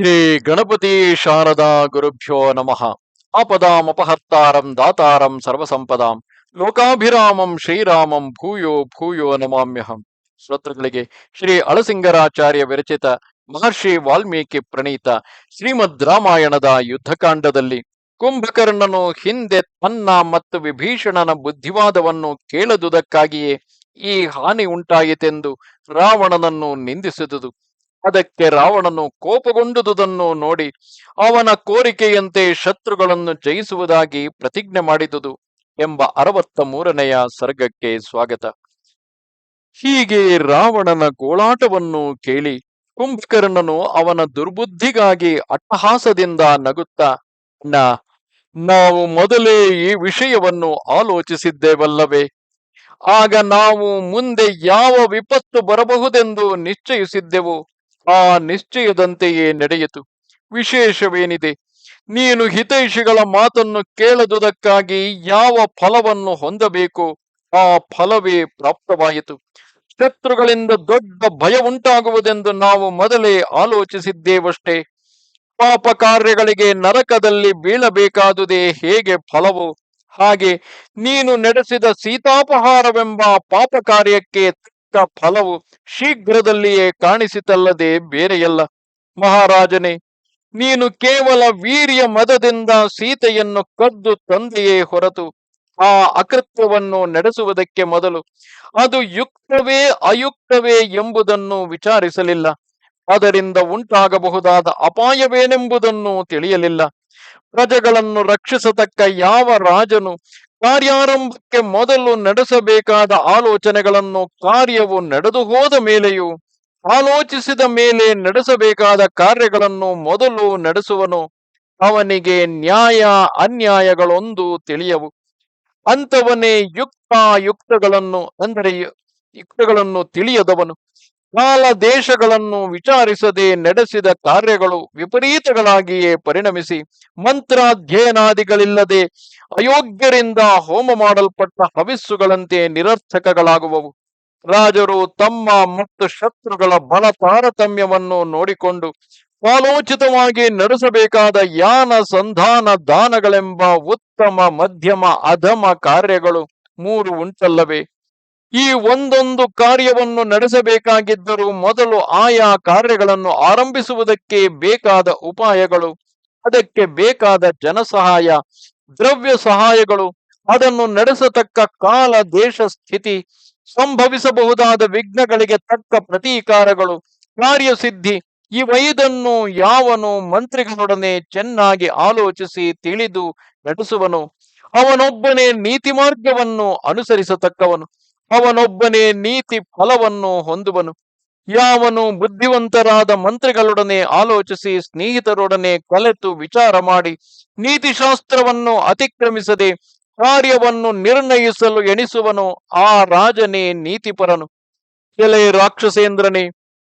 ಶ್ರೀ ಗಣಪತಿ ಶಾರದಾ ಗುರುಭ್ಯೋ ನಮಃ. ಆಪದಾಮಪಹರ್ತಾರಂ ದಾತಾರಂ ಸರ್ವಸಂಪದಾಂ. ಲೋಕಾಭಿರಾಮಂ ಶ್ರೀರಾಮಂ ಭೂಯೋ ಭೂಯೋ ನಮಾಮ್ಯಹಂ. ಶ್ರೋತೃಗಳಿಗೆ ಶ್ರೀ ಅಳಸಿಂಗರಾಚಾರ್ಯ ವಿರಚಿತ ಮಹರ್ಷಿ ವಾಲ್ಮೀಕಿ ಪ್ರಣೀತ ಶ್ರೀಮದ್ ರಾಮಾಯಣದ ಯುದ್ಧಕಾಂಡದಲ್ಲಿ ಕುಂಭಕರ್ಣನು ಹಿಂದೆ ತನ್ನ ಮತ್ತು ವಿಭೀಷಣನ ಬುದ್ಧಿವಾದವನ್ನು ಕೇಳದುದಕ್ಕಾಗಿಯೇ ಈ ಹಾನಿ ಉಂಟಾಯಿತೆಂದು ರಾವಣನನ್ನು ನಿಂದಿಸಿದುದು. ಅದಕ್ಕೆ ರಾವಣನು ಕೋಪಗೊಂಡುದುದನ್ನು ನೋಡಿ ಅವನ ಕೋರಿಕೆಯಂತೆ ಶತ್ರುಗಳನ್ನು ಜಯಿಸುವುದಾಗಿ ಪ್ರತಿಜ್ಞೆ ಮಾಡಿದುದು ಎಂಬ ಅರವತ್ತ ಮೂರನೆಯ ಸರ್ಗಕ್ಕೆ ಸ್ವಾಗತ. ಹೀಗೆ ರಾವಣನ ಗೋಳಾಟವನ್ನು ಕೇಳಿ ಕುಂಭಕರ್ಣನು ಅವನ ದುರ್ಬುದ್ಧಿಗಾಗಿ ಅಟ್ಟಹಾಸದಿಂದ ನಗುತ್ತಾ, ನಾ, ನಾವು ಮೊದಲೇ ಈ ವಿಷಯವನ್ನು ಆಲೋಚಿಸಿದ್ದೇವಲ್ಲವೇ? ಆಗ ನಾವು ಮುಂದೆ ಯಾವ ವಿಪತ್ತು ಬರಬಹುದೆಂದು ನಿಶ್ಚಯಿಸಿದ್ದೆವು? ಆ ನಿಶ್ಚಯದಂತೆಯೇ ನಡೆಯಿತು. ವಿಶೇಷವೇನಿದೆ? ನೀನು ಹಿತೈಷಿಗಳ ಮಾತನ್ನು ಕೇಳದುದಕ್ಕಾಗಿ ಯಾವ ಫಲವನ್ನು ಹೊಂದಬೇಕು? ಆ ಫಲವೇ ಪ್ರಾಪ್ತವಾಯಿತು. ಶತ್ರುಗಳಿಂದ ದೊಡ್ಡ ಭಯ ಉಂಟಾಗುವುದೆಂದು ನಾವು ಮೊದಲೇ ಆಲೋಚಿಸಿದ್ದೇವಷ್ಟೇ. ಪಾಪ ಕಾರ್ಯಗಳಿಗೆ ನರಕದಲ್ಲಿ ಬೀಳಬೇಕಾದುದೇ ಹೇಗೆ ಫಲವು? ಹಾಗೆ ನೀನು ನಡೆಸಿದ ಸೀತಾಪಹಾರವೆಂಬ ಪಾಪ ಕಾರ್ಯಕ್ಕೆ ತಕ್ಕ ಫಲವು ಶೀಘ್ರದಲ್ಲಿಯೇ ಕಾಣಿಸಿತಲ್ಲದೆ ಬೇರೆಯಲ್ಲ. ಮಹಾರಾಜನೇ, ನೀನು ಕೇವಲ ವೀರ್ಯ ಮದದಿಂದ ಸೀತೆಯನ್ನು ಕದ್ದು ತಂದೆಯೇ ಹೊರತು ಆ ಅಕೃತ್ಯವನ್ನು ನಡೆಸುವುದಕ್ಕೆ ಮೊದಲು ಅದು ಯುಕ್ತವೇ ಅಯುಕ್ತವೇ ಎಂಬುದನ್ನು ವಿಚಾರಿಸಲಿಲ್ಲ. ಅದರಿಂದ ಉಂಟಾಗಬಹುದಾದ ಅಪಾಯವೇನೆಂಬುದನ್ನು ತಿಳಿಯಲಿಲ್ಲ. ಪ್ರಜೆಗಳನ್ನು ರಕ್ಷಿಸತಕ್ಕ ಯಾವ ರಾಜನು ಕಾರ್ಯಾರಂಭಕ್ಕೆ ಮೊದಲು ನಡೆಸಬೇಕಾದ ಆಲೋಚನೆಗಳನ್ನು ಕಾರ್ಯವು ನಡೆದು ಹೋದ ಮೇಲೆಯೂ, ಆಲೋಚಿಸಿದ ಮೇಲೆ ನಡೆಸಬೇಕಾದ ಕಾರ್ಯಗಳನ್ನು ಮೊದಲು ನಡೆಸುವನು. ಅವನಿಗೆ ನ್ಯಾಯ ಅನ್ಯಾಯಗಳೊಂದು ತಿಳಿಯವು. ಅಂಥವನೇ ಯುಕ್ತ ಯುಕ್ತಗಳನ್ನು ಅಂದರೆ ಯುಕ್ತಗಳನ್ನು ತಿಳಿಯದವನು. ಕಾಲ ದೇಶಗಳನ್ನು ವಿಚಾರಿಸದೆ ನಡೆಸಿದ ಕಾರ್ಯಗಳು ವಿಪರೀತಗಳಾಗಿಯೇ ಪರಿಣಮಿಸಿ ಮಂತ್ರಾಧ್ಯಯನಾದಿಗಳಿಲ್ಲದೆ ಅಯೋಗ್ಯರಿಂದ ಹೋಮ ಮಾಡಲ್ಪಟ್ಟ ಹವಿಸ್ಸುಗಳಂತೆ ನಿರರ್ಥಕಗಳಾಗುವವು. ರಾಜರು ತಮ್ಮ ಮತ್ತು ಶತ್ರುಗಳ ಬಲ ತಾರತಮ್ಯವನ್ನು ನೋಡಿಕೊಂಡು ಕಾಲೋಚಿತವಾಗಿ ನಡೆಸಬೇಕಾದ ಯಾನ ಸಂಧಾನ ದಾನಗಳೆಂಬ ಉತ್ತಮ ಮಧ್ಯಮ ಅಧಮ ಕಾರ್ಯಗಳು ಮೂರು ಉಂಟಲ್ಲವೇ? ಈ ಒಂದೊಂದು ಕಾರ್ಯವನ್ನು ನಡೆಸಬೇಕಾಗಿದ್ದರೂ ಮೊದಲು ಆಯಾ ಕಾರ್ಯಗಳನ್ನು ಆರಂಭಿಸುವುದಕ್ಕೆ ಬೇಕಾದ ಉಪಾಯಗಳು, ಅದಕ್ಕೆ ಬೇಕಾದ ಜನಸಹಾಯ, ದ್ರವ್ಯ ಸಹಾಯಗಳು, ಅದನ್ನು ನಡೆಸತಕ್ಕ ಕಾಲ, ದೇಶ, ಸ್ಥಿತಿ, ಸಂಭವಿಸಬಹುದಾದ ವಿಘ್ನಗಳಿಗೆ ತಕ್ಕ ಪ್ರತೀಕಾರಗಳು, ಕಾರ್ಯಸಿದ್ಧಿ ಇವೈದನ್ನು ಯಾವನು ಮಂತ್ರಿಗಳೊಡನೆ ಚೆನ್ನಾಗಿ ಆಲೋಚಿಸಿ ತಿಳಿದು ನಡೆಸುವನು. ಅವನೊಬ್ಬನೇ ನೀತಿ ಮಾರ್ಗವನ್ನು ಅನುಸರಿಸತಕ್ಕವನು. ಅವನೊಬ್ಬನೇ ನೀತಿ ಫಲವನ್ನು ಹೊಂದುವನು. ಯಾವನು ಬುದ್ಧಿವಂತರಾದ ಮಂತ್ರಿಗಳೊಡನೆ ಆಲೋಚಿಸಿ ಸ್ನೇಹಿತರೊಡನೆ ಕಲೆತು ವಿಚಾರ ಮಾಡಿ ನೀತಿಶಾಸ್ತ್ರವನ್ನು ಅತಿಕ್ರಮಿಸದೆ ಕಾರ್ಯವನ್ನು ನಿರ್ಣಯಿಸಲು ಎಣಿಸುವನು ಆ ರಾಜನೇ ನೀತಿಪರನು. ಕೆಲೆ ರಾಕ್ಷಸೇಂದ್ರನೇ,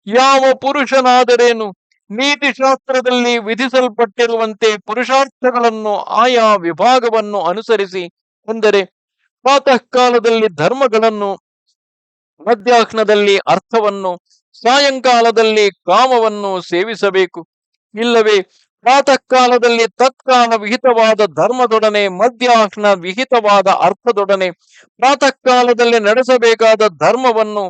ಯಾವ ಪುರುಷನಾದರೇನು? ನೀತಿಶಾಸ್ತ್ರದಲ್ಲಿ ವಿಧಿಸಲ್ಪಟ್ಟಿರುವಂತೆ ಪುರುಷಾರ್ಥಗಳನ್ನು ಆಯಾ ವಿಭಾಗವನ್ನು ಅನುಸರಿಸಿ, ಅಂದರೆ ಪ್ರಾತಃ ಕಾಲದಲ್ಲಿ ಧರ್ಮಗಳನ್ನು, ಮಧ್ಯಾಹ್ನದಲ್ಲಿ ಅರ್ಥವನ್ನು, ಸಾಯಂಕಾಲದಲ್ಲಿ ಕಾಮವನ್ನು ಸೇವಿಸಬೇಕು. ಇಲ್ಲವೇ ಪ್ರಾತಃ ಕಾಲದಲ್ಲಿ ತತ್ಕಾಲ ವಿಹಿತವಾದ ಧರ್ಮದೊಡನೆ, ಮಧ್ಯಾಹ್ನ ವಿಹಿತವಾದ ಅರ್ಥದೊಡನೆ ಪ್ರಾತಃ ಕಾಲದಲ್ಲಿ ನಡೆಸಬೇಕಾದ ಧರ್ಮವನ್ನು,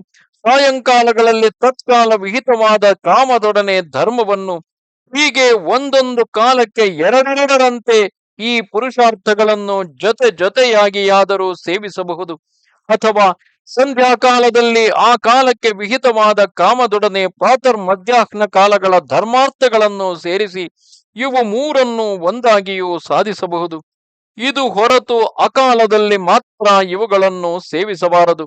ಸಾಯಂಕಾಲಗಳಲ್ಲಿ ತತ್ಕಾಲ ವಿಹಿತವಾದ ಕಾಮದೊಡನೆ ಧರ್ಮವನ್ನು, ಹೀಗೆ ಒಂದೊಂದು ಕಾಲಕ್ಕೆ ಎರಡೆರಡರಂತೆ ಈ ಪುರುಷಾರ್ಥಗಳನ್ನು ಜೊತೆ ಜೊತೆಯಾಗಿಯಾದರೂ ಸೇವಿಸಬಹುದು. ಅಥವಾ ಸಂಧ್ಯಾಕಾಲದಲ್ಲಿ ಆ ಕಾಲಕ್ಕೆ ವಿಹಿತವಾದ ಕಾಮದೊಡನೆ ಪ್ರಾತರ್ ಮಧ್ಯಾಹ್ನ ಕಾಲಗಳ ಧರ್ಮಾರ್ಥಗಳನ್ನು ಸೇರಿಸಿ ಇವು ಮೂರನ್ನು ಒಂದಾಗಿಯೂ ಸಾಧಿಸಬಹುದು. ಇದು ಹೊರತು ಅಕಾಲದಲ್ಲಿ ಮಾತ್ರ ಇವುಗಳನ್ನು ಸೇವಿಸಬಾರದು.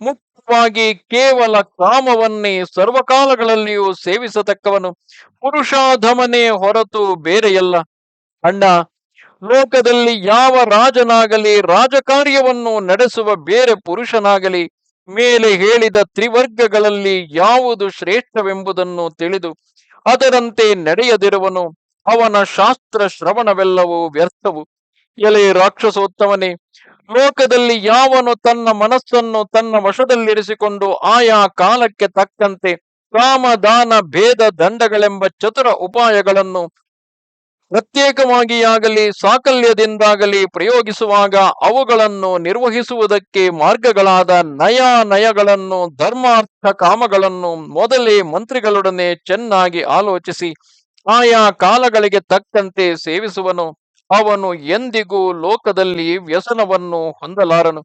ಮುಖ್ಯವಾಗಿ ಕೇವಲ ಕಾಮವನ್ನೇ ಸರ್ವಕಾಲಗಳಲ್ಲಿಯೂ ಸೇವಿಸತಕ್ಕವನು. ಪುರುಷಾಧಮನೇ ಹೊರತು ಬೇರೆಯಲ್ಲ. ಅಣ್ಣ ಲೋಕದಲ್ಲಿ ಯಾವ ರಾಜನಾಗಲಿ ರಾಜಕಾರ್ಯವನ್ನು ನಡೆಸುವ ಬೇರೆ ಪುರುಷನಾಗಲಿ ಮೇಲೆ ಹೇಳಿದ ತ್ರಿವರ್ಗಗಳಲ್ಲಿ ಯಾವುದು ಶ್ರೇಷ್ಠವೆಂಬುದನ್ನು ತಿಳಿದು ಅದರಂತೆ ನಡೆಯದಿರುವನು ಅವನ ಶಾಸ್ತ್ರ ಶ್ರವಣವೆಲ್ಲವೂ ವ್ಯರ್ಥವು. ಎಲೆ ರಾಕ್ಷಸೋತ್ತಮನೇ ಲೋಕದಲ್ಲಿ ಯಾವನು ತನ್ನ ಮನಸ್ಸನ್ನು ತನ್ನ ವಶದಲ್ಲಿರಿಸಿಕೊಂಡು ಆಯಾ ಕಾಲಕ್ಕೆ ತಕ್ಕಂತೆ ಕಾಮ ದಾನ ಭೇದ ದಂಡಗಳೆಂಬ ಚತುರ ಉಪಾಯಗಳನ್ನು ಪ್ರತ್ಯೇಕವಾಗಿಯಾಗಲಿ, ಸಾಕಲ್ಯದಿಂದಾಗಲಿ ಪ್ರಯೋಗಿಸುವಾಗ ಅವುಗಳನ್ನು ನಿರ್ವಹಿಸುವುದಕ್ಕೆ ಮಾರ್ಗಗಳಾದ ನಯ ನಯಗಳನ್ನು ಧರ್ಮಾರ್ಥ ಕಾಮಗಳನ್ನು ಮೊದಲೇ ಮಂತ್ರಿಗಳೊಡನೆ ಚೆನ್ನಾಗಿ ಆಲೋಚಿಸಿ, ಆಯಾ ಕಾಲಗಳಿಗೆ ತಕ್ಕಂತೆ ಸೇವಿಸುವನು. ಅವನು ಎಂದಿಗೂ ಲೋಕದಲ್ಲಿ ವ್ಯಸನವನ್ನು ಹೊಂದಲಾರನು.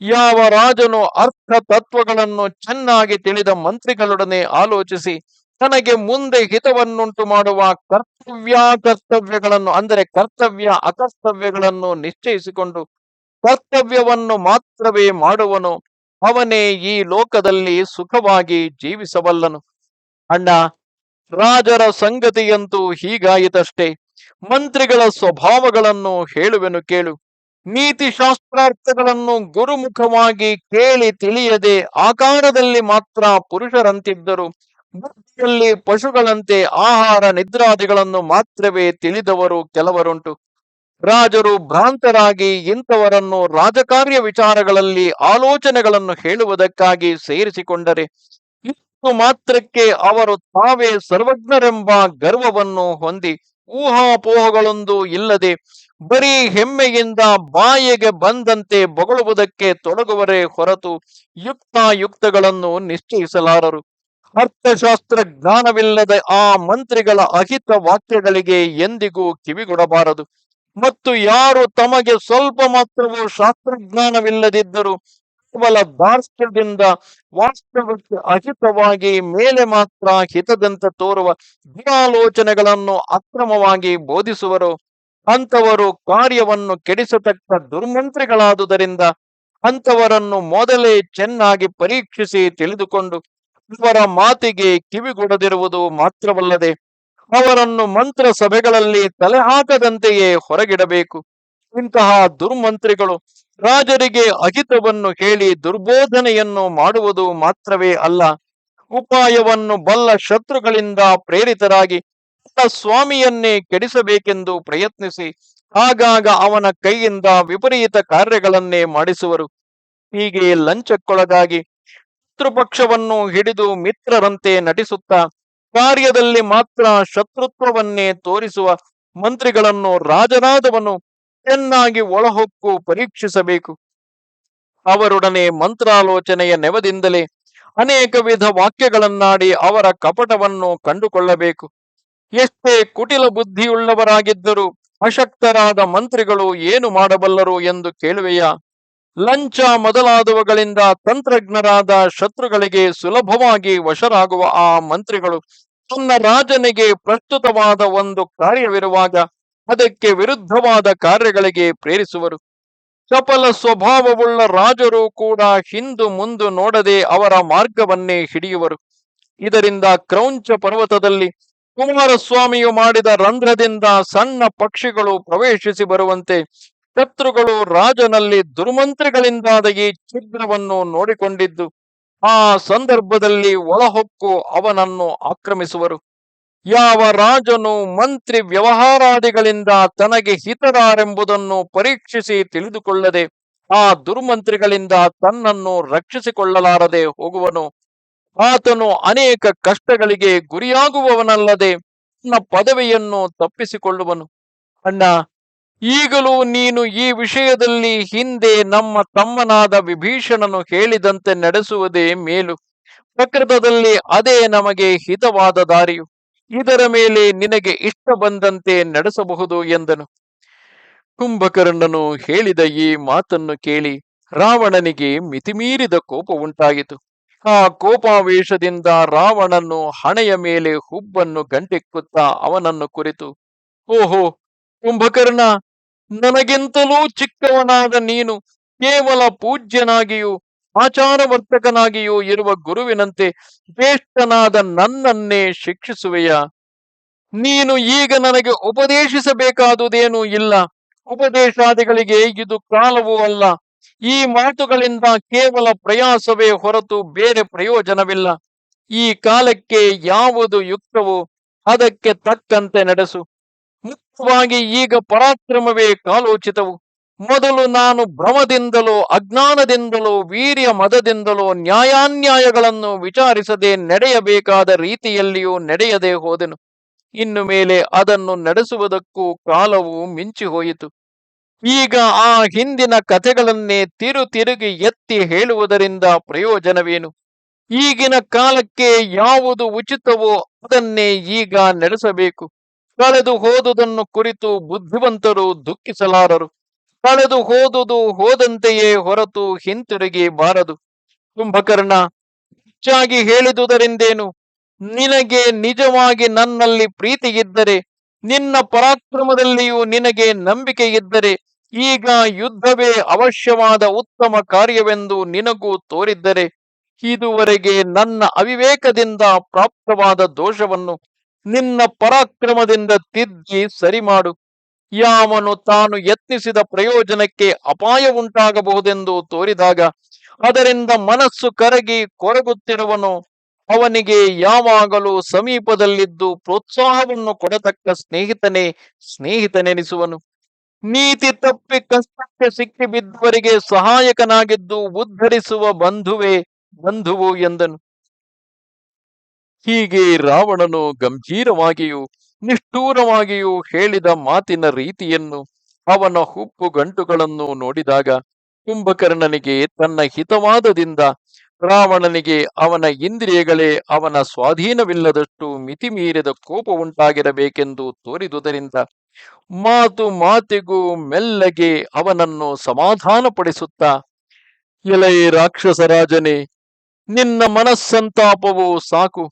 ಯಾವ ರಾಜನು ಅರ್ಥ ತತ್ವಗಳನ್ನು ಚೆನ್ನಾಗಿ ತಿಳಿದ ಮಂತ್ರಿಗಳೊಡನೆ ಆಲೋಚಿಸಿ ತನಗೆ ಮುಂದೆ ಹಿತವನ್ನುಂಟು ಮಾಡುವ ಕರ್ತವ್ಯ, ಕರ್ತವ್ಯಗಳನ್ನು, ಅಂದರೆ ಕರ್ತವ್ಯ, ಅಕರ್ತವ್ಯಗಳನ್ನು ನಿಶ್ಚಯಿಸಿಕೊಂಡು ಕರ್ತವ್ಯವನ್ನು ಮಾತ್ರವೇ ಮಾಡುವನು, ಅವನೇ ಈ ಲೋಕದಲ್ಲಿ ಸುಖವಾಗಿ ಜೀವಿಸಬಲ್ಲನು. ಅಣ್ಣ, ರಾಜರ ಸಂಗತಿಯಂತೂ ಹೀಗಾಯಿತಷ್ಟೇ. ಮಂತ್ರಿಗಳ ಸ್ವಭಾವಗಳನ್ನು ಹೇಳುವೆನು ಕೇಳು. ನೀತಿ ಶಾಸ್ತ್ರಾರ್ಥಗಳನ್ನು ಗುರುಮುಖವಾಗಿ ಕೇಳಿ ತಿಳಿಯದೆ ಆಕಾರದಲ್ಲಿ ಮಾತ್ರ ಪುರುಷರಂತಿದ್ದರು. ಬುದ್ಧಿಯಲ್ಲಿ ಪಶುಗಳಂತೆ ಆಹಾರ ನಿದ್ರಾದಿಗಳನ್ನು ಮಾತ್ರವೇ ತಿಳಿದವರು ಕೆಲವರುಂಟು. ರಾಜರು ಭ್ರಾಂತರಾಗಿ ಇಂಥವರನ್ನು ರಾಜಕಾರ್ಯ ವಿಚಾರಗಳಲ್ಲಿ ಆಲೋಚನೆಗಳನ್ನು ಹೇಳುವುದಕ್ಕಾಗಿ ಸೇರಿಸಿಕೊಂಡರೆ, ಇಷ್ಟು ಮಾತ್ರಕ್ಕೆ ಅವರು ತಾವೇ ಸರ್ವಜ್ಞರೆಂಬ ಗರ್ವವನ್ನು ಹೊಂದಿ ಊಹಾಪೋಹಗಳೊಂದು ಇಲ್ಲದೆ ಬರೀ ಹೆಮ್ಮೆಯಿಂದ ಬಾಯಿಗೆ ಬಂದಂತೆ ಬೊಗಳುವುದಕ್ಕೆ ತೊಡಗುವರೇ ಹೊರತು ಯುಕ್ತಾಯುಕ್ತಗಳನ್ನು ನಿಶ್ಚಯಿಸಲಾರರು. ಅರ್ಥಶಾಸ್ತ್ರ ಜ್ಞಾನವಿಲ್ಲದೆ ಆ ಮಂತ್ರಿಗಳ ಅಹಿತ ವಾಕ್ಯಗಳಿಗೆ ಎಂದಿಗೂ ಕಿವಿಗೊಡಬಾರದು. ಮತ್ತು ಯಾರು ತಮಗೆ ಸ್ವಲ್ಪ ಮಾತ್ರವೂ ಶಾಸ್ತ್ರಜ್ಞಾನವಿಲ್ಲದಿದ್ದರೂ ಕೇವಲ ದಾರ್ಷ್ಟ್ಯದಿಂದ ವಾಸ್ತವಕ್ಕೆ ಅಹಿತವಾಗಿ ಮೇಲೆ ಮಾತ್ರ ಹಿತದಂತೆ ತೋರುವ ದುರಾಲೋಚನೆಗಳನ್ನು ಅಕ್ರಮವಾಗಿ ಬೋಧಿಸುವರು. ಅಂಥವರು ಕಾರ್ಯವನ್ನು ಕೆಡಿಸತಕ್ಕ ದುರ್ಮಂತ್ರಿಗಳಾದುದರಿಂದ ಅಂಥವರನ್ನು ಮೊದಲೇ ಚೆನ್ನಾಗಿ ಪರೀಕ್ಷಿಸಿ ತಿಳಿದುಕೊಂಡು ಇವರ ಮಾತಿಗೆ ಕಿವಿಗೊಡದಿರುವುದು ಮಾತ್ರವಲ್ಲದೆ ಅವರನ್ನು ಮಂತ್ರ ಸಭೆಗಳಲ್ಲಿ ತಲೆ ಹಾಕದಂತೆಯೇ ಹೊರಗಿಡಬೇಕು. ಇಂತಹ ದುರ್ಮಂತ್ರಿಗಳು ರಾಜರಿಗೆ ಅಹಿತವನ್ನು ಹೇಳಿ ದುರ್ಬೋಧನೆಯನ್ನು ಮಾಡುವುದು ಮಾತ್ರವೇ ಅಲ್ಲ, ಉಪಾಯವನ್ನು ಬಲ್ಲ ಶತ್ರುಗಳಿಂದ ಪ್ರೇರಿತರಾಗಿ ಸ್ವಾಮಿಯನ್ನೇ ಕೆಡಿಸಬೇಕೆಂದು ಪ್ರಯತ್ನಿಸಿ ಆಗಾಗ ಅವನ ಕೈಯಿಂದ ವಿಪರೀತ ಕಾರ್ಯಗಳನ್ನೇ ಮಾಡಿಸುವರು. ಹೀಗೆ ಲಂಚಕ್ಕೊಳಗಾಗಿ ಶತ್ರುಪಕ್ಷವನ್ನು ಹಿಡಿದು ಮಿತ್ರರಂತೆ ನಟಿಸುತ್ತಾ ಕಾರ್ಯದಲ್ಲಿ ಮಾತ್ರ ಶತ್ರುತ್ವವನ್ನೇ ತೋರಿಸುವ ಮಂತ್ರಿಗಳನ್ನು ರಾಜನಾದವನು ಚೆನ್ನಾಗಿ ಒಳಹೊಕ್ಕು ಪರೀಕ್ಷಿಸಬೇಕು. ಅವರೊಡನೆ ಮಂತ್ರಾಲೋಚನೆಯ ನೆವದಿಂದಲೇ ಅನೇಕ ವಿಧ ವಾಕ್ಯಗಳನ್ನಾಡಿ ಅವರ ಕಪಟವನ್ನು ಕಂಡುಕೊಳ್ಳಬೇಕು. ಎಷ್ಟೇ ಕುಟಿಲ ಬುದ್ಧಿಯುಳ್ಳವರಾಗಿದ್ದರೂ ಅಶಕ್ತರಾದ ಮಂತ್ರಿಗಳು ಏನು ಮಾಡಬಲ್ಲರು ಎಂದು ಕೇಳುವೆಯಾ? ಲಂಚ ಮೊದಲಾದವುಗಳಿಂದ ತಂತ್ರಜ್ಞರಾದ ಶತ್ರುಗಳಿಗೆ ಸುಲಭವಾಗಿ ವಶರಾಗುವ ಆ ಮಂತ್ರಿಗಳು ತನ್ನ ರಾಜನಿಗೆ ಪ್ರಸ್ತುತವಾದ ಒಂದು ಕಾರ್ಯವಿರುವಾಗ ಅದಕ್ಕೆ ವಿರುದ್ಧವಾದ ಕಾರ್ಯಗಳಿಗೆ ಪ್ರೇರಿಸುವರು. ಸಫಲ ಸ್ವಭಾವವುಳ್ಳ ರಾಜರು ಕೂಡ ಹಿಂದು ಮುಂದು ನೋಡದೆ ಅವರ ಮಾರ್ಗವನ್ನೇ ಹಿಡಿಯುವರು. ಇದರಿಂದ ಕ್ರೌಂಚ ಪರ್ವತದಲ್ಲಿ ಕುಮಾರಸ್ವಾಮಿಯು ಮಾಡಿದ ರಂಧ್ರದಿಂದ ಸಣ್ಣ ಪಕ್ಷಿಗಳು ಪ್ರವೇಶಿಸಿ ಬರುವಂತೆ ಶತ್ರುಗಳು ರಾಜನಲ್ಲಿ ದುರ್ಮಂತ್ರಿಗಳಿಂದಾದ ಈ ಛಿದ್ರವನ್ನು ನೋಡಿಕೊಂಡಿದ್ದು, ಆ ಸಂದರ್ಭದಲ್ಲಿ ಒಳಹೊಕ್ಕು ಅವನನ್ನು ಆಕ್ರಮಿಸುವರು. ಯಾವ ರಾಜನು ಮಂತ್ರಿ ವ್ಯವಹಾರಾದಿಗಳಿಂದ ತನಗೆ ಹಿತರಾರೆಂಬುದನ್ನು ಪರೀಕ್ಷಿಸಿ ತಿಳಿದುಕೊಳ್ಳದೆ, ಆ ದುರ್ಮಂತ್ರಿಗಳಿಂದ ತನ್ನನ್ನು ರಕ್ಷಿಸಿಕೊಳ್ಳಲಾರದೆ ಹೋಗುವನು. ಆತನು ಅನೇಕ ಕಷ್ಟಗಳಿಗೆ ಗುರಿಯಾಗುವವನಲ್ಲದೆ ತನ್ನ ಪದವಿಯನ್ನು ತಪ್ಪಿಸಿಕೊಳ್ಳುವನು. ಅಣ್ಣ ಈಗಲೂ ನೀನು ಈ ವಿಷಯದಲ್ಲಿ ಹಿಂದೆ ನಮ್ಮ ತಮ್ಮನಾದ ವಿಭೀಷಣನು ಹೇಳಿದಂತೆ ನಡೆಸುವುದೇ ಮೇಲು. ಪ್ರಕೃತದಲ್ಲಿ ಅದೇ ನಮಗೆ ಹಿತವಾದ ದಾರಿಯು. ಇದರ ಮೇಲೆ ನಿನಗೆ ಇಷ್ಟ ಬಂದಂತೆ ನಡೆಸಬಹುದು ಎಂದನು. ಕುಂಭಕರ್ಣನು ಹೇಳಿದ ಈ ಮಾತನ್ನು ಕೇಳಿ ರಾವಣನಿಗೆ ಮಿತಿಮೀರಿದ ಕೋಪ ಆ ಕೋಪಾವೇಶದಿಂದ ರಾವಣನು ಹಣೆಯ ಮೇಲೆ ಹುಬ್ಬನ್ನು ಗಂಟೆಕ್ಕುತ್ತಾ ಅವನನ್ನು ಕುರಿತು, ಓಹೋ, ಕುಂಭಕರ್ಣ ನನಗಿಂತಲೂ ಚಿಕ್ಕವನಾದ ನೀನು ಕೇವಲ ಪೂಜ್ಯನಾಗಿಯೂ ಆಚಾರವರ್ತಕನಾಗಿಯೂ ಇರುವ ಗುರುವಿನಂತೆ ಜ್ಯೇಷ್ಠನಾದ ನನ್ನನ್ನೇ ಶಿಕ್ಷಿಸುವೆಯಾ? ನೀನು ಈಗ ನನಗೆ ಉಪದೇಶಿಸಬೇಕಾದುದೇನೂ ಇಲ್ಲ. ಉಪದೇಶಾದಿಗಳಿಗೆ ಇದು ಕಾಲವೂ ಅಲ್ಲ. ಈ ಮಾತುಗಳಿಂದ ಕೇವಲ ಪ್ರಯಾಸವೇ ಹೊರತು ಬೇರೆ ಪ್ರಯೋಜನವಿಲ್ಲ. ಈ ಕಾಲಕ್ಕೆ ಯಾವುದು ಯುಕ್ತವೋ ಅದಕ್ಕೆ ತಕ್ಕಂತೆ ನಡೆಸು. ಮುಖ್ಯವಾಗಿ ಈಗ ಪರಾಕ್ರಮವೇ ಕಾಲೋಚಿತವು. ಮೊದಲು ನಾನು ಭ್ರಮದಿಂದಲೋ, ಅಜ್ಞಾನದಿಂದಲೋ, ವೀರ್ಯ ಮದದಿಂದಲೋ ನ್ಯಾಯಾನ್ಯಾಯಗಳನ್ನು ವಿಚಾರಿಸದೆ ನಡೆಯಬೇಕಾದ ರೀತಿಯಲ್ಲಿಯೂ ನಡೆಯದೆ ಹೋದೆನು. ಇನ್ನು ಮೇಲೆ ಅದನ್ನು ನಡೆಸುವುದಕ್ಕೂ ಕಾಲವು ಮಿಂಚಿ ಹೋಯಿತು. ಈಗ ಆ ಹಿಂದಿನ ಕಥೆಗಳನ್ನೇ ತಿರು ತಿರುಗಿ ಎತ್ತಿ ಹೇಳುವುದರಿಂದ ಪ್ರಯೋಜನವೇನು? ಈಗಿನ ಕಾಲಕ್ಕೆ ಯಾವುದು ಉಚಿತವೋ ಅದನ್ನೇ ಈಗ ನಡೆಸಬೇಕು. ಕಳೆದು ಹೋದುದನ್ನು ಕುರಿತು ಬುದ್ಧಿವಂತರು ದುಃಖಿಸಲಾರರು. ಕಳೆದು ಹೋದುದು ಹೋದಂತೆಯೇ ಹೊರತು ಹಿಂತಿರುಗಿ ಬಾರದು. ಕುಂಭಕರ್ಣ, ಹೆಚ್ಚಾಗಿ ಹೇಳಿದುದರಿಂದೇನು? ನಿನಗೆ ನಿಜವಾಗಿ ನನ್ನಲ್ಲಿ ಪ್ರೀತಿಯಿದ್ದರೆ, ನಿನ್ನ ಪರಾಕ್ರಮದಲ್ಲಿಯೂ ನಿನಗೆ ನಂಬಿಕೆ ಇದ್ದರೆ ಈಗ ಯುದ್ಧವೇ ಅವಶ್ಯವಾದ ಉತ್ತಮ ಕಾರ್ಯವೆಂದು ನಿನಗೂ ತೋರಿದ್ದರೆ, ಇದುವರೆಗೆ ನನ್ನ ಅವಿವೇಕದಿಂದ ಪ್ರಾಪ್ತವಾದ ದೋಷವನ್ನು ನಿನ್ನ ಪರಾಕ್ರಮದಿಂದ ತಿದ್ದಿ ಸರಿ ಮಾಡು ಯಾವನು ತಾನು ಯತ್ನಿಸಿದ ಪ್ರಯೋಜನಕ್ಕೆ ಅಪಾಯ ಉಂಟಾಗಬಹುದೆಂದು ತೋರಿದಾಗ ಅದರಿಂದ ಮನಸ್ಸು ಕರಗಿ ಕೊರಗುತ್ತಿರುವನು. ಅವನಿಗೆ ಯಾವಾಗಲೂ ಸಮೀಪದಲ್ಲಿದ್ದು ಪ್ರೋತ್ಸಾಹವನ್ನು ಕೊಡತಕ್ಕ ಸ್ನೇಹಿತನೇ ಸ್ನೇಹಿತನೆನಿಸುವನು. ನೀತಿ ತಪ್ಪಿ ಕಷ್ಟಕ್ಕೆ ಸಿಕ್ಕಿಬಿದ್ದವರಿಗೆ ಸಹಾಯಕನಾಗಿದ್ದು ಉದ್ಧರಿಸುವ ಬಂಧುವೇ ಬಂಧುವು ಎಂದನು. ಹೀಗೆ ರಾವಣನು ಗಂಭೀರವಾಗಿಯೂ ನಿಷ್ಠೂರವಾಗಿಯೂ ಹೇಳಿದ ಮಾತಿನ ರೀತಿಯನ್ನು ಅವನ ಹುಪ್ಪು ಗಂಟುಗಳನ್ನು ನೋಡಿದಾಗ ಕುಂಭಕರ್ಣನಿಗೆ ತನ್ನ ಹಿತವಾದದಿಂದ ರಾವಣನಿಗೆ ಅವನ ಇಂದ್ರಿಯಗಳೇ ಅವನ ಸ್ವಾಧೀನವಿಲ್ಲದಷ್ಟು ಮಿತಿಮೀರಿದ ಕೋಪ ಉಂಟಾಗಿರಬೇಕೆಂದು ತೋರಿದುದರಿಂದ ಮಾತು ಮಾತಿಗೂ ಮೆಲ್ಲಗೆ ಅವನನ್ನು ಸಮಾಧಾನಪಡಿಸುತ್ತಾ, ಎಲೈ ರಾಕ್ಷಸರಾಜನೇ, ನಿನ್ನ ಮನಸ್ಸಂತಾಪವು ಸಾಕು.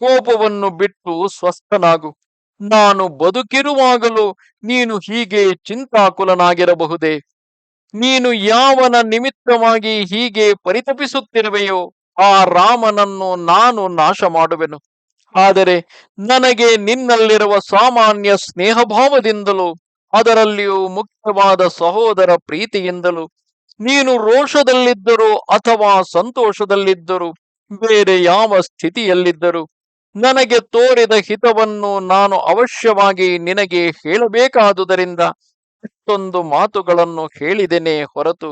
ಕೋಪವನ್ನು ಬಿಟ್ಟು ಸ್ವಸ್ಥನಾಗು. ನಾನು ಬದುಕಿರುವಾಗಲೂ ನೀನು ಹೀಗೆ ಚಿಂತಾಕುಲನಾಗಿರಬಹುದೇ? ನೀನು ಯಾವನ ನಿಮಿತ್ತವಾಗಿ ಹೀಗೆ ಪರಿತಪಿಸುತ್ತಿರುವೆಯೋ, ಆ ರಾಮನನ್ನು ನಾನು ನಾಶ ಮಾಡುವೆನು ಆದರೆ ನನಗೆ ನಿನ್ನಲ್ಲಿರುವ ಸಾಮಾನ್ಯ ಸ್ನೇಹಭಾವದಿಂದಲೂ, ಅದರಲ್ಲಿಯೂ ಮುಖ್ಯವಾದ ಸಹೋದರ ಪ್ರೀತಿಯಿಂದಲೂ, ನೀನು ರೋಷದಲ್ಲಿದ್ದರೂ ಅಥವಾ ಸಂತೋಷದಲ್ಲಿದ್ದರೂ, ಬೇರೆ ಯಾವ ಸ್ಥಿತಿಯಲ್ಲಿದ್ದರೂ ನನಗೆ ತೋರಿದ ಹಿತವನ್ನು ನಾನು ಅವಶ್ಯವಾಗಿ ನಿನಗೆ ಹೇಳಬೇಕಾದುದರಿಂದ ಇಷ್ಟೊಂದು ಮಾತುಗಳನ್ನು ಹೇಳಿದೆನೆ ಹೊರತು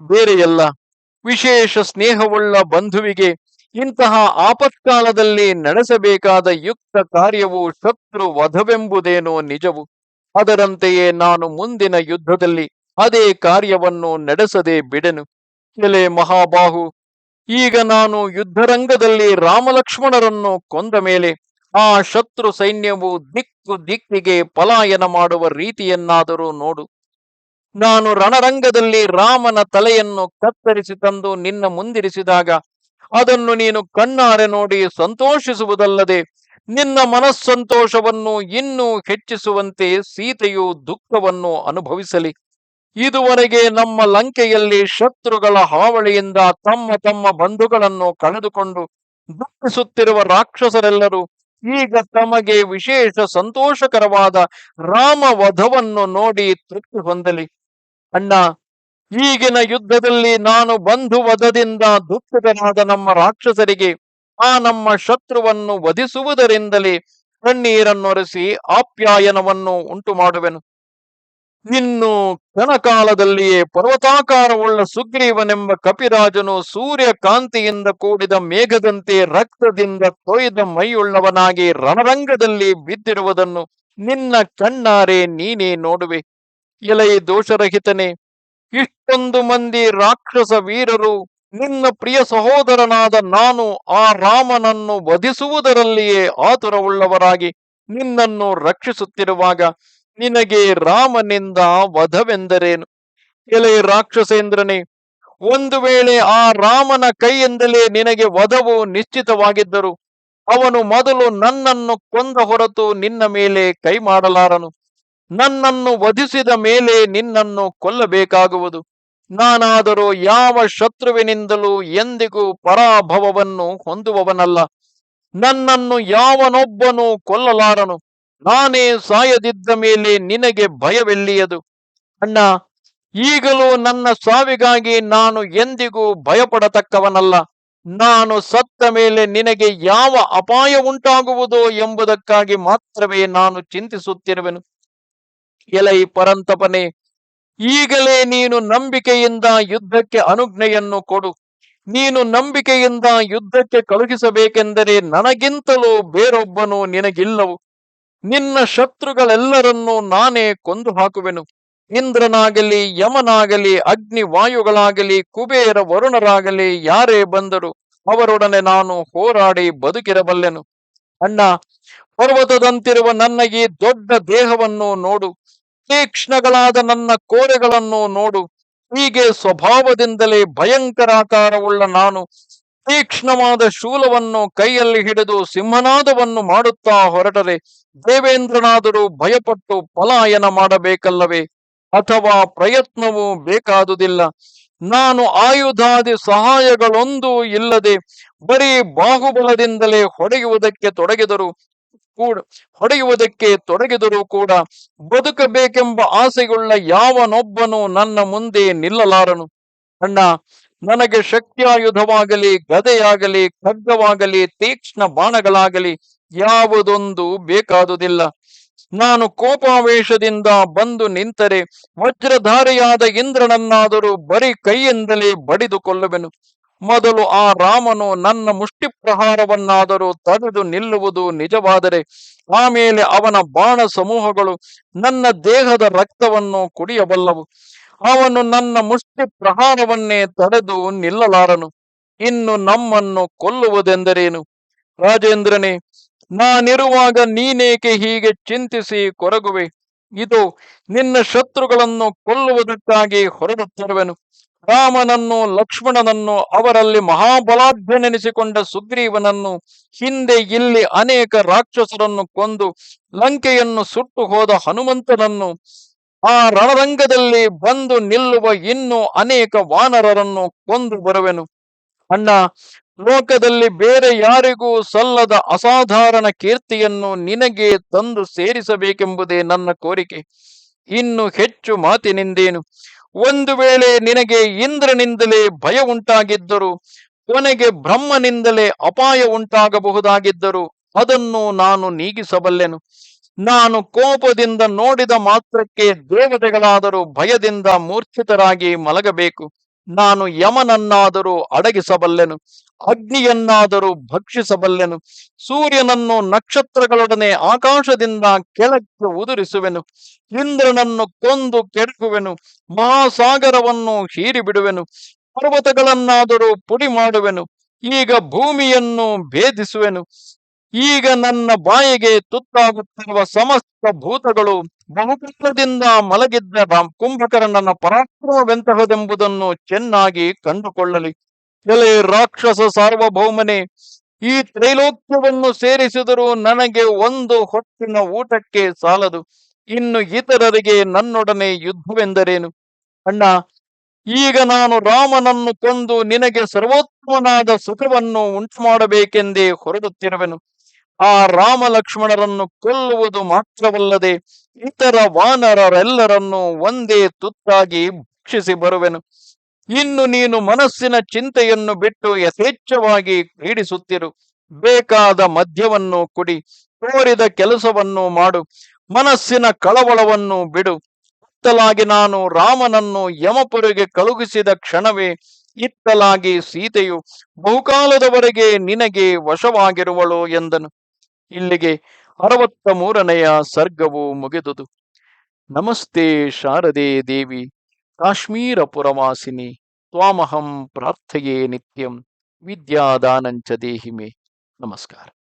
ಬೇರೆಯಲ್ಲ. ವಿಶೇಷ ಸ್ನೇಹವುಳ್ಳ ಬಂಧುವಿಗೆ ಇಂತಹ ಆಪತ್ಕಾಲದಲ್ಲಿ ನಡೆಸಬೇಕಾದ ಯುಕ್ತ ಕಾರ್ಯವು ಶತ್ರು ವಧವೆಂಬುದೇನೋ ನಿಜವು. ಅದರಂತೆಯೇ ನಾನು ಮುಂದಿನ ಯುದ್ಧದಲ್ಲಿ ಅದೇ ಕಾರ್ಯವನ್ನು ನಡೆಸದೆ ಬಿಡೆನು. ಎಲೆ ಮಹಾಬಾಹು ಈಗ ನಾನು ಯುದ್ಧರಂಗದಲ್ಲಿ ರಾಮಲಕ್ಷ್ಮಣರನ್ನು ಕೊಂದ ಮೇಲೆ ಆ ಶತ್ರು ಸೈನ್ಯವು ದಿಕ್ಕು ದಿಕ್ಕಿಗೆ ಪಲಾಯನ ಮಾಡುವ ರೀತಿಯನ್ನಾದರೂ ನೋಡು. ನಾನು ರಣರಂಗದಲ್ಲಿ ರಾಮನ ತಲೆಯನ್ನು ಕತ್ತರಿಸಿ ತಂದು ನಿನ್ನ ಮುಂದಿರಿಸಿದಾಗ ಅದನ್ನು ನೀನು ಕಣ್ಣಾರೆ ನೋಡಿ ಸಂತೋಷಿಸುವುದಲ್ಲದೆ ನಿನ್ನ ಮನಸ್ಸಂತೋಷವನ್ನು ಇನ್ನೂ ಹೆಚ್ಚಿಸುವಂತೆ ಸೀತೆಯು ದುಃಖವನ್ನು ಅನುಭವಿಸಲಿ. ಇದುವರೆಗೆ ನಮ್ಮ ಲಂಕೆಯಲ್ಲಿ ಶತ್ರುಗಳ ಹಾವಳಿಯಿಂದ ತಮ್ಮ ತಮ್ಮ ಬಂಧುಗಳನ್ನು ಕಳೆದುಕೊಂಡು ದುಃಖಿಸುತ್ತಿರುವ ರಾಕ್ಷಸರೆಲ್ಲರೂ ಈಗ ತಮಗೆ ವಿಶೇಷ ಸಂತೋಷಕರವಾದ ರಾಮ ವಧವನ್ನು ನೋಡಿ ತೃಪ್ತಿ ಹೊಂದಲಿ. ಅಣ್ಣ, ಈಗಿನ ಯುದ್ಧದಲ್ಲಿ ನಾನು ಬಂಧು ವಧದಿಂದ ದುಃಖಿತನಾದ ನಮ್ಮ ರಾಕ್ಷಸರಿಗೆ ಆ ನಮ್ಮ ಶತ್ರುವನ್ನು ವಧಿಸುವುದರಿಂದಲೇ ಕಣ್ಣೀರನ್ನೊರೆಸಿ ಆಪ್ಯಾಯನವನ್ನು ಉಂಟು ಮಾಡುವೆನು ಇನ್ನು ಕ್ಷಣಕಾಲದಲ್ಲಿಯೇ ಪರ್ವತಾಕಾರವುಳ್ಳ ಸುಗ್ರೀವನೆಂಬ ಕಪಿರಾಜನು ಸೂರ್ಯ ಕಾಂತಿಯಿಂದ ಕೂಡಿದ ಮೇಘದಂತೆ ರಕ್ತದಿಂದ ತೊಯ್ದ ಮೈಯುಳ್ಳವನಾಗಿ ರಣರಂಗದಲ್ಲಿ ಬಿದ್ದಿರುವುದನ್ನು ನಿನ್ನ ಕಣ್ಣಾರೆ ನೀನೇ ನೋಡುವೆ. ಎಲೈ ದೋಷರಹಿತನೇ, ಇಷ್ಟೊಂದು ಮಂದಿ ರಾಕ್ಷಸ ವೀರರು, ನಿನ್ನ ಪ್ರಿಯ ಸಹೋದರನಾದ ನಾನು ಆ ರಾಮನನ್ನು ವಧಿಸುವುದರಲ್ಲಿಯೇ ಆತುರವುಳ್ಳವರಾಗಿ ನಿನ್ನನ್ನು ರಕ್ಷಿಸುತ್ತಿರುವಾಗ ನಿನಗೆ ರಾಮನಿಂದ ವಧವೆಂದರೇನು? ಎಲೆ ರಾಕ್ಷಸೇಂದ್ರನೇ, ಒಂದು ವೇಳೆ ಆ ರಾಮನ ಕೈಯಿಂದಲೇ ನಿನಗೆ ವಧವು ನಿಶ್ಚಿತವಾಗಿದ್ದರು ಅವನು ಮೊದಲು ನನ್ನನ್ನು ಕೊಂದ ಹೊರತು ನಿನ್ನ ಮೇಲೆ ಕೈ ಮಾಡಲಾರನು. ನನ್ನನ್ನು ವಧಿಸಿದ ಮೇಲೆ ನಿನ್ನನ್ನು ಕೊಲ್ಲಬೇಕಾಗುವುದು. ನಾನಾದರೂ ಯಾವ ಶತ್ರುವಿನಿಂದಲೂ ಎಂದಿಗೂ ಪರಾಭವವನ್ನು ಹೊಂದುವವನಲ್ಲ. ನನ್ನನ್ನು ಯಾವನೊಬ್ಬನು ಕೊಲ್ಲಲಾರನು. ನಾನೇ ಸಾಯದಿದ್ದ ಮೇಲೆ ನಿನಗೆ ಭಯವೆಲ್ಲಿಯದು? ಅಣ್ಣ, ಈಗಲೂ ನನ್ನ ಸಾವಿಗಾಗಿ ನಾನು ಎಂದಿಗೂ ಭಯಪಡತಕ್ಕವನಲ್ಲ. ನಾನು ಸತ್ತ ಮೇಲೆ ನಿನಗೆ ಯಾವ ಅಪಾಯ ಉಂಟಾಗುವುದೋ ಎಂಬುದಕ್ಕಾಗಿ ಮಾತ್ರವೇ ನಾನು ಚಿಂತಿಸುತ್ತಿರುವೆನು. ಎಲೈ ಪರಂತಪನೆ, ಈಗಲೇ ನೀನು ನಂಬಿಕೆಯಿಂದ ಯುದ್ಧಕ್ಕೆ ಅನುಜ್ಞೆಯನ್ನು ಕೊಡು. ನೀನು ನಂಬಿಕೆಯಿಂದ ಯುದ್ಧಕ್ಕೆ ಕಳುಹಿಸಬೇಕೆಂದರೆ ನನಗಿಂತಲೂ ಬೇರೊಬ್ಬನು ನಿನಗಿಲ್ಲವು. ನಿನ್ನ ಶತ್ರುಗಳೆಲ್ಲರನ್ನೂ ನಾನೇ ಕೊಂದು ಹಾಕುವೆನು ಇಂದ್ರನಾಗಲಿ, ಯಮನಾಗಲಿ ಅಗ್ನಿ ವಾಯುಗಳಾಗಲಿ ಕುಬೇರ ವರುಣರಾಗಲಿ ಯಾರೇ ಬಂದರು ಅವರೊಡನೆ ನಾನು ಹೋರಾಡಿ ಬದುಕಿರಬಲ್ಲೆನು. ಅಣ್ಣ, ಪರ್ವತದಂತಿರುವ ನನ್ನ ಈ ದೊಡ್ಡ ದೇಹವನ್ನು ನೋಡು. ತೀಕ್ಷ್ಣಗಳಾದ ನನ್ನ ಕೋರೆಗಳನ್ನು ನೋಡು. ಹೀಗೆ ಸ್ವಭಾವದಿಂದಲೇ ಭಯಂಕರಾಕಾರವುಳ್ಳ ನಾನು ತೀಕ್ಷ್ಣವಾದ ಶೂಲವನ್ನು ಕೈಯಲ್ಲಿ ಹಿಡಿದು ಸಿಂಹನಾದವನ್ನು ಮಾಡುತ್ತಾ ಹೊರಟರೆ, ದೇವೇಂದ್ರನಾದರೂ ಭಯಪಟ್ಟು ಪಲಾಯನ ಮಾಡಬೇಕಲ್ಲವೇ? ಅಥವಾ ಪ್ರಯತ್ನವೂ ಬೇಕಾದುದಿಲ್ಲ. ನಾನು ಆಯುಧಾದಿ ಸಹಾಯಗಳೊಂದೂ ಇಲ್ಲದೆ ಬರೀ ಬಾಹುಬಲದಿಂದಲೇ ಹೊಡೆಯುವುದಕ್ಕೆ ತೊಡಗಿದರು ಕೂಡ, ಹೊಡೆಯುವುದಕ್ಕೆ ತೊಡಗಿದರೂ ಕೂಡ ಬದುಕಬೇಕೆಂಬ ಆಸೆಯುಳ್ಳ ಯಾವನೊಬ್ಬನು ನನ್ನ ಮುಂದೆ ನಿಲ್ಲಲಾರನು. ಅಣ್ಣ ನನಗೆ ಶಕ್ತಿಯಾಯುಧವಾಗಲಿ, ಗದೆಯಾಗಲಿ ಖಗ್ಗವಾಗಲಿ ತೀಕ್ಷ್ಣ ಬಾಣಗಳಾಗಲಿ ಯಾವುದೊಂದು ಬೇಕಾದುದಿಲ್ಲ. ನಾನು ಕೋಪಾವೇಶದಿಂದ ಬಂದು ನಿಂತರೆ ವಜ್ರಧಾರಿಯಾದ ಇಂದ್ರನನ್ನಾದರೂ ಬರೀ ಕೈಯಿಂದಲೇ ಬಡಿದುಕೊಳ್ಳುವೆನು. ಮೊದಲು ಆ ರಾಮನು ನನ್ನ ಮುಷ್ಟಿ ಪ್ರಹಾರವನ್ನಾದರೂ ತಡೆದು ನಿಲ್ಲುವುದು ನಿಜವಾದರೆ ಆಮೇಲೆ ಅವನ ಬಾಣ ಸಮೂಹಗಳು ನನ್ನ ದೇಹದ ರಕ್ತವನ್ನು ಕುಡಿಯಬಲ್ಲವು. ಅವನು ನನ್ನ ಮುಷ್ಟಿ ಪ್ರಹಾರವನ್ನೇ ತಡೆದು ನಿಲ್ಲಲಾರನು. ಇನ್ನು ನಮ್ಮನ್ನು ಕೊಲ್ಲುವುದೆಂದರೇನು? ರಾಜೇಂದ್ರನೇ, ನಾನಿರುವಾಗ ನೀನೇಕೆ ಹೀಗೆ ಚಿಂತಿಸಿ ಕೊರಗುವೆ? ಇದು, ನಿನ್ನ ಶತ್ರುಗಳನ್ನು ಕೊಲ್ಲುವುದಕ್ಕಾಗಿ ಹೊರಡುತ್ತಿರುವೆನು. ರಾಮನನ್ನು ಲಕ್ಷ್ಮಣನನ್ನು ಅವರಲ್ಲಿ ಮಹಾಬಲಾಢ್ಯನೆನಿಸಿಕೊಂಡ ಸುಗ್ರೀವನನ್ನು ಹಿಂದೆ ಇಲ್ಲಿ ಅನೇಕ ರಾಕ್ಷಸರನ್ನು ಕೊಂದು ಲಂಕೆಯನ್ನು ಸುಟ್ಟು ಹೋದ ಹನುಮಂತನನ್ನು ಆ ರಣರಂಗದಲ್ಲಿ ಬಂದು ನಿಲ್ಲುವ ಇನ್ನೂ ಅನೇಕ ವಾನರರನ್ನು ಕೊಂದು ಬರುವೆನು. ಅಣ್ಣ, ಲೋಕದಲ್ಲಿ ಬೇರೆ ಯಾರಿಗೂ ಸಲ್ಲದ ಅಸಾಧಾರಣ ಕೀರ್ತಿಯನ್ನು ನಿನಗೆ ತಂದು ಸೇರಿಸಬೇಕೆಂಬುದೇ ನನ್ನ ಕೋರಿಕೆ. ಇನ್ನು ಹೆಚ್ಚು ಮಾತಿನಿಂದೇನು. ಒಂದು ವೇಳೆ ನಿನಗೆ ಇಂದ್ರನಿಂದಲೇ ಭಯ ಉಂಟಾಗಿದ್ದರು, ಕೊನೆಗೆ ಬ್ರಹ್ಮನಿಂದಲೇ ಅಪಾಯ ಉಂಟಾಗಬಹುದಾಗಿದ್ದರು, ಅದನ್ನು ನಾನು ನೀಗಿಸಬಲ್ಲೆನು. ನಾನು ಕೋಪದಿಂದ ನೋಡಿದ ಮಾತ್ರಕ್ಕೆ ದೇವತೆಗಳಾದರೂ ಭಯದಿಂದ ಮೂರ್ಛಿತರಾಗಿ ಮಲಗಬೇಕು. ನಾನು ಯಮನನ್ನಾದರೂ ಅಡಗಿಸಬಲ್ಲೆನು, ಅಗ್ನಿಯನ್ನಾದರೂ ಭಕ್ಷಿಸಬಲ್ಲೆನು, ಸೂರ್ಯನನ್ನು ನಕ್ಷತ್ರಗಳೊಡನೆ ಆಕಾಶದಿಂದ ಕೆಳಕ್ಕೆ ಉದುರಿಸುವೆನು, ಇಂದ್ರನನ್ನು ಕೊಂದು ಕೆಡಕುವೆನು, ಮಹಾಸಾಗರವನ್ನು ಹೀರಿಬಿಡುವೆನು, ಪರ್ವತಗಳನ್ನಾದರೂ ಪುಡಿ ಮಾಡುವೆನು ಈಗ ಭೂಮಿಯನ್ನು ಭೇದಿಸುವೆನು ಈಗ ನನ್ನ ಬಾಯಿಗೆ ತುತ್ತಾಗುತ್ತಿರುವ ಸಮಸ್ತ ಭೂತಗಳು ಬಹುಪತ್ರದಿಂದ ಮಲಗಿದ್ದ ಕುಂಭಕರ್ಣನ ಪರಾಕ್ರಮವೆಂತಹದೆಂಬುದನ್ನು ಚೆನ್ನಾಗಿ ಕಂಡುಕೊಳ್ಳಲಿ. ಎಲೆ ರಾಕ್ಷಸ ಸಾರ್ವಭೌಮನೆ, ಈ ತ್ರೈಲೋಕ್ಯವನ್ನು ಸೇರಿಸಿದರೂ ನನಗೆ ಒಂದು ಹೊತ್ತಿನ ಊಟಕ್ಕೆ ಸಾಲದು. ಇನ್ನು ಇತರರಿಗೆ ನನ್ನೊಡನೆ ಯುದ್ಧವೆಂದರೇನು? ಅಣ್ಣ, ಈಗ ನಾನು ರಾಮನನ್ನು ಕೊಂದು ನಿನಗೆ ಸರ್ವೋತ್ತಮನಾದ ಸುಖವನ್ನು ಉಂಟು ಮಾಡಬೇಕೆಂದೇ ಹೊರಡುತ್ತಿರುವೆನು. ಆ ರಾಮ ಲಕ್ಷ್ಮಣರನ್ನು ಕೊಲ್ಲುವುದು ಮಾತ್ರವಲ್ಲದೆ ಇತರ ವಾನರರೆಲ್ಲರನ್ನು ಒಂದೇ ತುತ್ತಾಗಿ ಭಕ್ಷಿಸಿ ಬರುವೆನು. ಇನ್ನು ನೀನು ಮನಸ್ಸಿನ ಚಿಂತೆಯನ್ನು ಬಿಟ್ಟು ಯಥೇಚ್ಛವಾಗಿ ಕ್ರೀಡಿಸುತ್ತಿರು. ಬೇಕಾದ ಮದ್ಯವನ್ನು ಕುಡಿ, ತೋರಿದ ಕೆಲಸವನ್ನು ಮಾಡು, ಮನಸ್ಸಿನ ಕಳವಳವನ್ನು ಬಿಡು. ಇತ್ತಲಾಗಿ ನಾನು ರಾಮನನ್ನು ಯಮಪುರಿಗೆ ಕಳುಹಿಸಿದ ಕ್ಷಣವೇ ಇತ್ತಲಾಗಿ ಸೀತೆಯು ಬಹುಕಾಲದವರೆಗೆ ನಿನಗೆ ವಶವಾಗಿರುವಳು ಎಂದನು. ಇಲ್ಲಿಗೆ ಅರವತ್ತ ಮೂರನೆಯ ಸರ್ಗವು ಮುಗಿದುದು. ನಮಸ್ತೆ ಶಾರದೆ ದೇವಿ ಕಾಶ್ಮೀರ ಪುರವಾಸಿನಿ ತ್ವಾಮಹಂ ಪ್ರಾರ್ಥೆಯೇ ನಿತ್ಯಂ, ವಿದ್ಯಾದಾನಂಚ ದೇಹಿಮೆ. ನಮಸ್ಕಾರ.